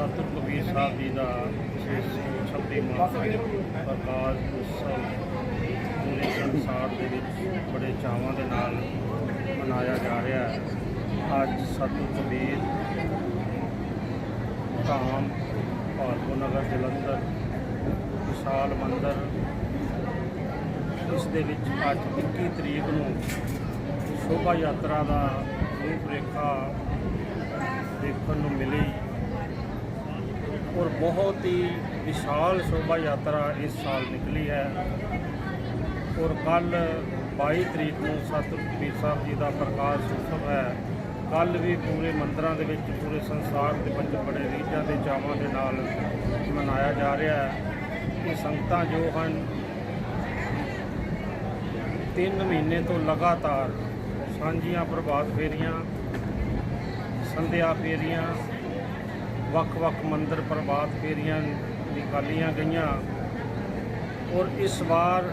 ਸਤਿਗੁਰੂ ਕਬੀਰ ਸਾਹਿਬ ਜੀ ਦਾ 626 ਮਾਹ ਪ੍ਰਕਾਸ਼ ਉਤਸਵ ਪੂਰੇ ਸੰਸਾਰ ਦੇ ਵਿੱਚ ਬੜੇ ਚਾਵਾਂ ਦੇ ਨਾਲ ਮਨਾਇਆ ਜਾ ਰਿਹਾ ਹੈ। ਅੱਜ ਸਤਿਗੁਰੂ ਕਬੀਰ ਧਾਮ ਭਾਰਗੋ ਨਗਰ ਜਲੰਧਰ ਵਿਸ਼ਾਲ ਮੰਦਰ, ਇਸ ਦੇ ਵਿੱਚ ਅੱਜ 21 ਤਰੀਕ ਨੂੰ ਸ਼ੋਭਾ ਯਾਤਰਾ ਦਾ ਰੂਪ ਰੇਖਾ ਦੇਖਣ ਨੂੰ ਮਿਲੀ। ਔਰ ਬਹੁਤ ਹੀ ਵਿਸ਼ਾਲ ਸ਼ੋਭਾ ਯਾਤਰਾ ਇਸ ਸਾਲ ਨਿਕਲੀ ਹੈ। ਔਰ ਕੱਲ 22 ਤਰੀਕ ਨੂੰ ਸਤਿਗੁਰੂ ਕਬੀਰ ਸਾਹਿਬ ਜੀ ਦਾ ਪ੍ਰਕਾਸ਼ ਉਤਸਵ ਹੈ। ਕੱਲ ਵੀ ਪੂਰੇ ਮੰਦਰਾਂ ਦੇ ਵਿੱਚ, ਪੂਰੇ ਸੰਸਾਰ ਦੇ ਵਿੱਚ ਬੜੇ ਰੀਝਾਂ ਦੇ ਚਾਵਾਂ ਦੇ ਨਾਲ ਮਨਾਇਆ ਜਾ ਰਿਹਾ ਹੈ। ਇਹ ਸੰਗਤਾਂ ਜੋ ਹਨ, ਤਿੰਨ ਮਹੀਨੇ ਤੋਂ ਲਗਾਤਾਰ ਸਾਂਝੀਆਂ ਪ੍ਰਭਾਤ ਫੇਰੀਆਂ, ਸੰਧਿਆ ਫੇਰੀਆਂ ਵੱਖ-ਵੱਖ ਮੰਦਰ ਪ੍ਰਭਾਤ ਫੇਰੀਆਂ ਨਿਕਾਲੀਆਂ ਗਈਆਂ। ਔਰ ਇਸ ਵਾਰ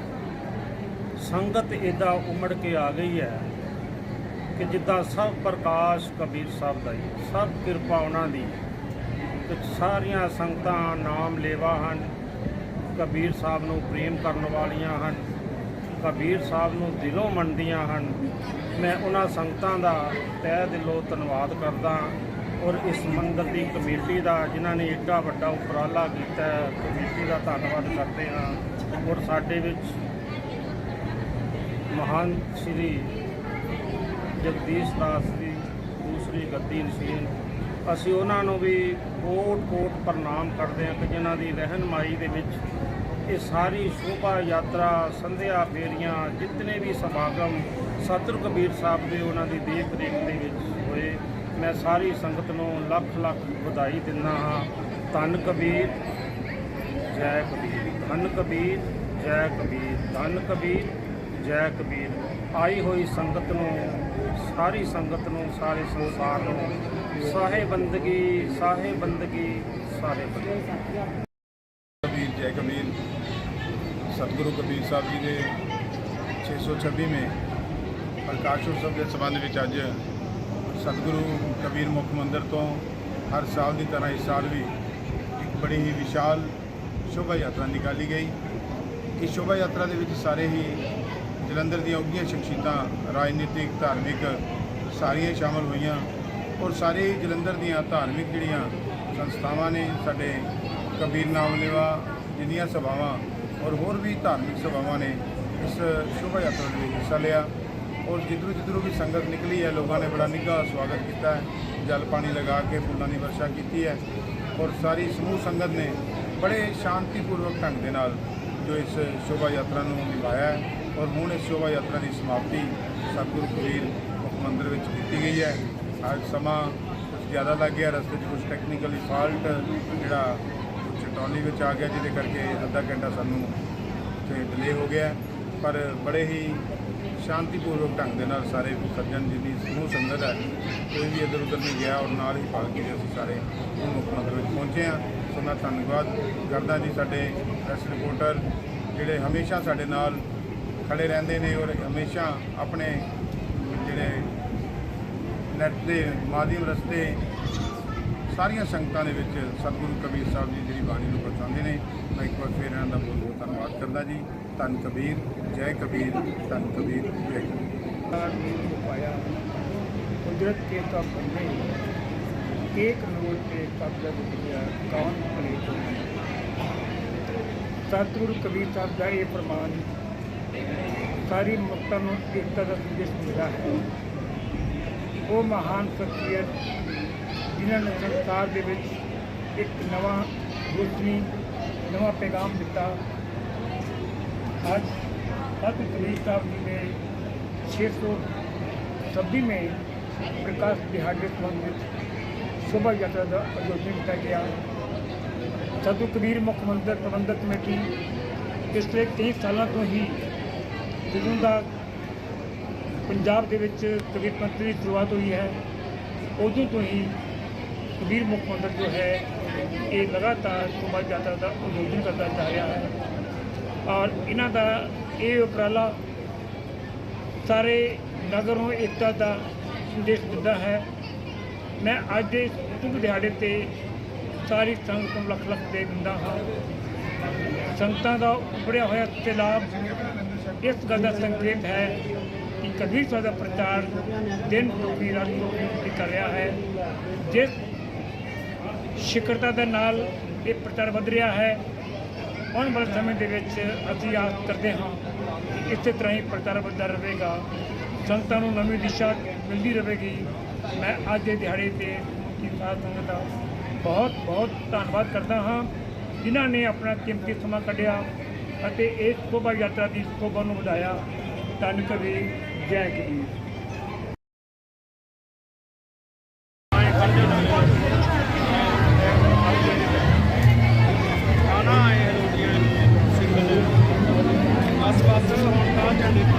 ਸੰਗਤ ਇਹਦਾ ਉਮੜ ਕੇ ਆ ਗਈ ਹੈ ਕਿ ਜਿੱਦਾਂ ਸਭ ਪ੍ਰਕਾਸ਼ ਕਬੀਰ ਸਾਹਿਬ ਦਾ ਹੀ ਸਭ ਕਿਰਪਾ ਉਹਨਾਂ ਦੀ ਤੇ ਸਾਰੀਆਂ ਸੰਗਤਾਂ ਨਾਮ ਲੇਵਾ ਹਨ, ਕਬੀਰ ਸਾਹਿਬ ਨੂੰ ਪ੍ਰੇਮ ਕਰਨ ਵਾਲੀਆਂ ਹਨ, ਕਬੀਰ ਸਾਹਿਬ ਨੂੰ ਦਿਲੋਂ ਮੰਨਦੀਆਂ ਹਨ। ਮੈਂ ਉਹਨਾਂ ਸੰਗਤਾਂ ਦਾ ਤਹਿ ਦਿਲੋਂ ਧੰਨਵਾਦ ਕਰਦਾ ਔਰ ਇਸ ਮੰਦਰ ਦੀ ਕਮੇਟੀ ਦਾ ਜਿਨ੍ਹਾਂ ਨੇ ਏਡਾ ਵੱਡਾ ਉਪਰਾਲਾ ਕੀਤਾ ਕਮੇਟੀ ਦਾ ਧੰਨਵਾਦ ਕਰਦੇ ਹਾਂ। ਔਰ ਸਾਡੇ ਵਿੱਚ ਮਹਾਨ ਸ੍ਰੀ ਜਗਦੀਸ਼ ਦਾਸ ਜੀ, ਦੂਸਰੀ ਗੱਦੀ ਨਸ਼ੀਨ ਅਸੀਂ ਉਹਨਾਂ ਨੂੰ ਵੀ ਕੋਟ ਕੋਟ ਪ੍ਰਣਾਮ ਕਰਦੇ ਹਾਂ ਕਿ ਜਿਨ੍ਹਾਂ ਦੀ ਰਹਿਨਮਾਈ ਦੇ ਵਿੱਚ ਇਹ ਸਾਰੀ ਸ਼ੋਭਾ ਯਾਤਰਾ, ਸੰਧਿਆ ਫੇਰੀਆਂ, ਜਿਤਨੇ ਵੀ ਸਮਾਗਮ ਸਤਿਗੁਰੂ ਕਬੀਰ ਸਾਹਿਬ ਦੇ ਉਹਨਾਂ ਦੀ ਦੇਖ ਰੇਖ ਦੇ ਵਿੱਚ ਹੋਏ। ਮੈਂ ਸਾਰੀ ਸੰਗਤ ਨੂੰ ਲੱਖ ਲੱਖ ਵਧਾਈ ਦਿੰਦਾ ਹਾਂ। ਧੰਨ ਕਬੀਰ, ਜੈ ਕਬੀਰ। ਧੰਨ ਕਬੀਰ, ਜੈ ਕਬੀਰ। ਧੰਨ ਕਬੀਰ, ਜੈ ਕਬੀਰ। ਆਈ ਹੋਈ ਸੰਗਤ ਨੂੰ, ਸਾਰੀ ਸੰਗਤ ਨੂੰ, ਸਾਰੇ ਸੰਸਾਰ ਨੂੰ ਸਾਹੇ ਬੰਦਗੀ ਸਾਹੇ ਬੰਦਗੀ ਸਾਰੇ ਬੰਦਗੀ ਕਬੀਰ, ਜੈ ਕਬੀਰ। ਸਤਿਗੁਰੂ ਕਬੀਰ ਸਾਹਿਬ ਜੀ ਦੇ 626ਵੇਂ ਪ੍ਰਕਾਸ਼ ਉਤਸਵ ਦੇ ਸੰਬੰਧ ਵਿੱਚ ਅੱਜ ਸਤਿਗੁਰੂ ਕਬੀਰ ਮੁੱਖ ਮੰਦਿਰ ਤੋਂ ਹਰ ਸਾਲ ਦੀ ਤਰ੍ਹਾਂ ਇਸ ਸਾਲ ਵੀ ਇੱਕ ਬੜੀ ਹੀ ਵਿਸ਼ਾਲ ਸ਼ੋਭਾ ਯਾਤਰਾ ਨਿਕਾਲੀ ਗਈ। ਇਸ ਸ਼ੋਭਾ ਯਾਤਰਾ ਦੇ ਵਿੱਚ ਸਾਰੇ ਹੀ ਜਲੰਧਰ ਦੀਆਂ ਉੱਘੀਆਂ ਸ਼ਖਸੀਅਤਾਂ, ਰਾਜਨੀਤਿਕ, ਧਾਰਮਿਕ ਸਾਰੀਆਂ ਸ਼ਾਮਲ ਹੋਈਆਂ ਔਰ ਸਾਰੇ ਹੀ ਜਲੰਧਰ ਦੀਆਂ ਧਾਰਮਿਕ ਜਿਹੜੀਆਂ ਸੰਸਥਾਵਾਂ ਨੇ ਸਾਡੇ ਕਬੀਰ ਨਾਮਲੇਵਾ ਜਿੰਨੀਆਂ ਸਭਾਵਾਂ ਔਰ ਹੋਰ ਵੀ ਧਾਰਮਿਕ ਸਭਾਵਾਂ ਨੇ ਇਸ ਸ਼ੋਭਾ ਯਾਤਰਾ ਦੇ ਵਿੱਚ ਹਿੱਸਾ ਲਿਆ। ਔਰ ਜਿੱਧਰੋਂ ਜਿੱਧਰੋਂ ਵੀ ਸੰਗਤ ਨਿਕਲੀ ਹੈ, ਲੋਕਾਂ ਨੇ ਬੜਾ ਨਿੱਘਾ ਸਵਾਗਤ ਕੀਤਾ ਹੈ। ਜਲ ਪਾਣੀ ਲਗਾ ਕੇ ਫੁੱਲਾਂ ਦੀ ਵਰਸ਼ਾ ਕੀਤੀ ਹੈ ਔਰ ਸਾਰੀ ਸਮੂਹ ਸੰਗਤ ਨੇ ਬੜੇ ਸ਼ਾਂਤੀਪੂਰਵਕ ਢੰਗ ਦੇ ਨਾਲ ਜੋ ਇਸ ਸ਼ੋਭਾ ਯਾਤਰਾ ਨੂੰ ਨਿਭਾਇਆ ਹੈ ਔਰ ਹੁਣ ਇਸ ਸ਼ੋਭਾ ਯਾਤਰਾ ਦੀ ਸਮਾਪਤੀ ਸਤਿਗੁਰੂ ਕਬੀਰ ਮੁੱਖ ਮੰਦਿਰ ਵਿੱਚ ਕੀਤੀ ਗਈ ਹੈ। ਅੱਜ ਸਮਾਂ ਕੁਝ ਜ਼ਿਆਦਾ ਲੱਗ ਗਿਆ, ਰਸਤੇ 'ਚ ਕੁਝ ਟੈਕਨੀਕਲੀ ਫਾਲਟ ਜਿਹੜਾ ਚਟੌਲੀ ਵਿੱਚ ਆ ਗਿਆ, ਜਿਹਦੇ ਕਰਕੇ ਅੱਧਾ ਘੰਟਾ ਸਾਨੂੰ ਤੇ ਡਿਲੇ ਹੋ ਗਿਆ ਪਰ ਬੜੇ ਹੀ ਸ਼ਾਂਤੀਪੂਰਵਕ ਢੰਗ ਦੇ ਨਾਲ ਸਾਰੇ ਸੱਜਣ ਜਿੰਨੀ ਸਮੂਹ ਸੰਗਤ ਹੈ। ਕੋਈ ਵੀ ਇੱਧਰ ਉੱਧਰ ਨਹੀਂ ਗਿਆ ਔਰ ਨਾਲ ਹੀ ਪਾਲਕੀ ਦੇ ਅਸੀਂ ਸਾਰੇ ਹੁਣ ਮੁੱਖ ਮੰਦਰ ਵਿੱਚ ਪਹੁੰਚੇ ਹਾਂ। ਸੋ ਮੈਂ ਧੰਨਵਾਦ ਕਰਦਾ ਜੀ ਸਾਡੇ ਪ੍ਰੈਸ ਰਿਪੋਰਟਰ, ਜਿਹੜੇ ਹਮੇਸ਼ਾ ਸਾਡੇ ਨਾਲ ਖੜੇ ਰਹਿੰਦੇ ਨੇ ਔਰ ਹਮੇਸ਼ਾ ਆਪਣੇ ਜਿਹੜੇ ਨੈਟ ਦੇ ਮਾਧਿਅਮ ਰਸਤੇ ਸਾਰੀਆਂ ਸੰਗਤਾਂ ਦੇ ਵਿੱਚ ਸਤਿਗੁਰੂ ਕਬੀਰ ਸਾਹਿਬ ਜੀ ਜਿਹੜੀ ਬਾਣੀ ਨੂੰ ਪਹੁੰਚਾਉਂਦੇ ਨੇ ਮੈਂ ਇੱਕ ਵਾਰ ਫਿਰ ਇਹਨਾਂ ਦਾ ਬਹੁਤ ਬਹੁਤ ਧੰਨਵਾਦ ਕਰਦਾ ਜੀ ਧੰਨ ਕਬੀਰ ਜੈ ਕਬੀਰ ਧੰਨ ਕਬੀਰ ਜੈ ਕਬੀਰ पाया कुदरत के कब बने एक नोट पे कब्जा दिया कौन करे तो ਸਤਿਗੁਰੂ ਕਬੀਰ ਸਾਹਿਬ ਦਾ ਇਹ ਪ੍ਰਮਾਣ ਸਾਰੀ ਮਨੁੱਖਤਾ ਨੂੰ ਏਕਤਾ ਦਾ ਸੰਦੇਸ਼ ਦਿੰਦਾ ਹੈ ਉਹ ਮਹਾਨ ਸ਼ਖਸੀਅਤ ਜਿਨ੍ਹਾਂ ਨੇ ਸੰਸਾਰ ਦੇ ਵਿੱਚ ਇੱਕ ਨਵਾਂ ਰੋਸ਼ਨੀ ਨਵਾਂ ਪੈਗਾਮ ਦਿੱਤਾ ਅੱਜ ਸਤਿਗੁਰੂ ਕਬੀਰ ਸਾਹਿਬ ਜੀ ਨੇ 626वें प्रकाश दिहाड़े संबंध ਵਿੱਚ ਸ਼ੋਭਾ ਯਾਤਰਾ ਦਾ ਆਯੋਜਨ ਕੀਤਾ ਗਿਆ ਸਤਿਗੁਰੂ ਕਬੀਰ ਮੁੱਖ ਮੰਦਰ ਪ੍ਰਬੰਧਕ ਕਮੇਟੀ ਪਿਛਲੇ ਕਈ ਸਾਲਾਂ ਤੋਂ ਹੀ ਜਦੋਂ ਦਾ ਪੰਜਾਬ ਦੇ ਵਿੱਚ ਕਬੀਰ ਪੰਥ ਦੀ ਸ਼ੁਰੂਆਤ ਹੋਈ ਹੈ ਉਦੋਂ ਤੋਂ ਹੀ ਕਬੀਰ ਮੁੱਖ ਮੰਦਰ ਜੋ ਹੈ, ਇਹ ਲਗਾਤਾਰ ਸ਼ੋਭਾ ਯਾਤਰਾ ਦਾ ਆਯੋਜਨ ਕਰਦਾ ਜਾ ਰਿਹਾ ਹੈ। ਔਰ ਇਹਨਾਂ ਦਾ ਇਹ ਉਪਰਾਲਾ ਸਾਰੇ ਨਗਰ ਨੂੰ ਏਕਤਾ ਦਾ ਸੰਦੇਸ਼ ਦਿੰਦਾ ਹੈ। ਮੈਂ ਅੱਜ ਦੇ ਸ਼ੁਭ ਦਿਹਾੜੇ ਤੇ ਸਾਰੀ ਸੰਗਤ ਨੂੰ ਲੱਖ ਲੱਖ ਦੇ ਦਿੰਦਾ ਹਾਂ। ਸੰਗਤਾਂ ਦਾ ਉਪੜਿਆ ਹੋਇਆ ਸੈਲਾਬ ਇਸ ਗੱਲ ਦਾ ਸੰਕੇਤ ਹੈ ਕਿ ਕਬੀਰ ਸਾਹਿਬ ਦਾ ਪ੍ਰਚਾਰ ਦਿਨ ਦੁਖੀ ਰਾਤ ਦੁਖੀ ਕਰ ਰਿਹਾ ਹੈ। ਜਿਸ ਸ਼ਿਕਰਤਾ ਦੇ ਨਾਲ ਇਹ ਪ੍ਰਚਾਰ ਵਧ ਰਿਹਾ ਹੈ। ਆਉਣ ਵਾਲੇ ਸਮੇਂ ਦੇ ਵਿੱਚ ਅਸੀਂ ਆਸ ਕਰਦੇ ਹਾਂ ਕਿ ਇਸੇ ਤਰ੍ਹਾਂ ਹੀ ਪ੍ਰਚਾਰ ਵਧਦਾ ਰਹੇਗਾ। ਸੰਗਤਾਂ ਨੂੰ ਨਵੀਂ ਦਿਸ਼ਾ ਮਿਲਦੀ ਰਹੇਗੀ। ਮੈਂ ਅੱਜ ਦੇ ਦਿਹਾੜੇ ਤੇ ਕੀ ਸਾਧ ਸੰਗਤ ਦਾ ਬਹੁਤ ਬਹੁਤ ਧੰਨਵਾਦ ਕਰਦਾ ਹਾਂ। ਜਿਨ੍ਹਾਂ ਨੇ ਆਪਣਾ ਕੀਮਤੀ ਸਮਾਂ ਕੱਢਿਆ ਅਤੇ ਇਸ ਸ਼ੋਭਾ ਯਾਤਰਾ ਦੀ ਸ਼ੋਭਾ ਨੂੰ ਵਧਾਇਆ। ਧੰਨ ਕਵੀ ਜੈ ਕਬੀਰ ਆਸ ਪਾਸ ਹੁਣ ਤਾਂ ਝੰਡੇ